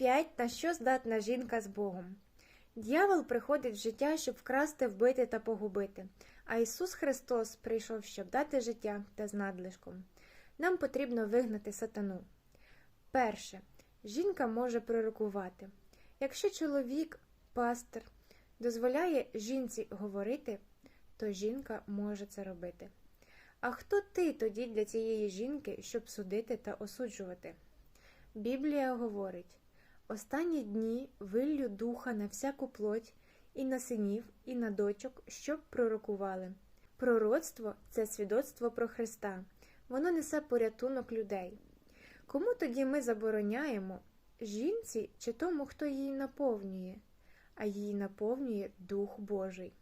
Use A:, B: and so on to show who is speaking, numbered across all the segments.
A: 5. На що здатна жінка з Богом? Д'явол приходить в життя, щоб вкрасти, вбити та погубити. А Ісус Христос прийшов, щоб дати життя та з надлишком. Нам потрібно вигнати сатану. Перше. Жінка може пророкувати. Якщо чоловік, пастор, дозволяє жінці говорити, то жінка може це робити. А хто ти тоді для цієї жінки, щоб судити та осуджувати? Біблія говорить: останні дні виллю духа на всяку плоть, і на синів, і на дочок, щоб пророкували. Пророцтво це свідоцтво про Христа, воно несе порятунок людей. Кому тоді ми забороняємо жінці чи тому, хто її наповнює, а її наповнює Дух Божий.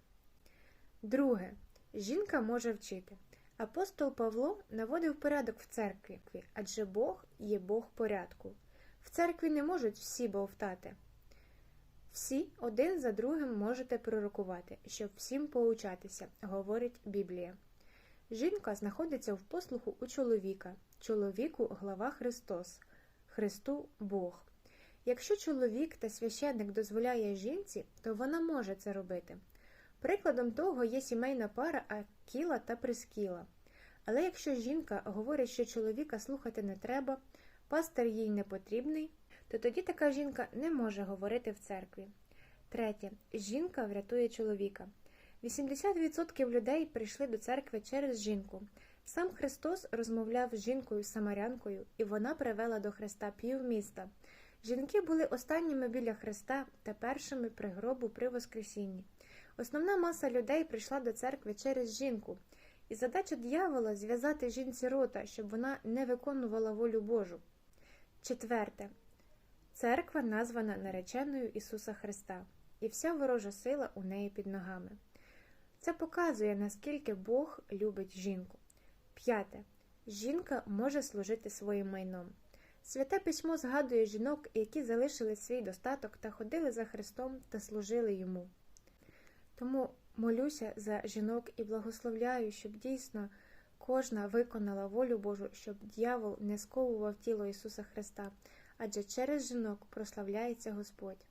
A: Друге. Жінка може вчити. Апостол Павло наводив порядок в церкві, адже Бог є Бог порядку. В церкві не можуть всі бовтати. Всі один за другим можете пророкувати, щоб всім поучатися, говорить Біблія. Жінка знаходиться в послуху у чоловіка, чоловіку глава Христос, Христу Бог. Якщо чоловік та священник дозволяє жінці, то вона може це робити. Прикладом того є сімейна пара Акіла та Прискіла. Але якщо жінка говорить, що чоловіка слухати не треба, пастор їй не потрібний, то тоді така жінка не може говорити в церкві. Третє. Жінка врятує чоловіка. 80% людей прийшли до церкви через жінку. Сам Христос розмовляв з жінкою самарянкою, і вона привела до Христа півміста. Жінки були останніми біля Христа та першими при гробу при Воскресінні. Основна маса людей прийшла до церкви через жінку, і задача дьявола зв'язати жінці рота, щоб вона не виконувала волю Божу. Четверте. Церква названа нареченою Ісуса Христа, і вся ворожа сила у неї під ногами. Це показує, наскільки Бог любить жінку. П'яте. Жінка може служити своїм майном. Святе письмо згадує жінок, які залишили свій достаток та ходили за Христом та служили йому. Тому молюся за жінок і благословляю, щоб дійсно кожна виконала волю Божу, щоб дьявол не сковував тіло Ісуса Христа, адже через жінок прославляється Господь.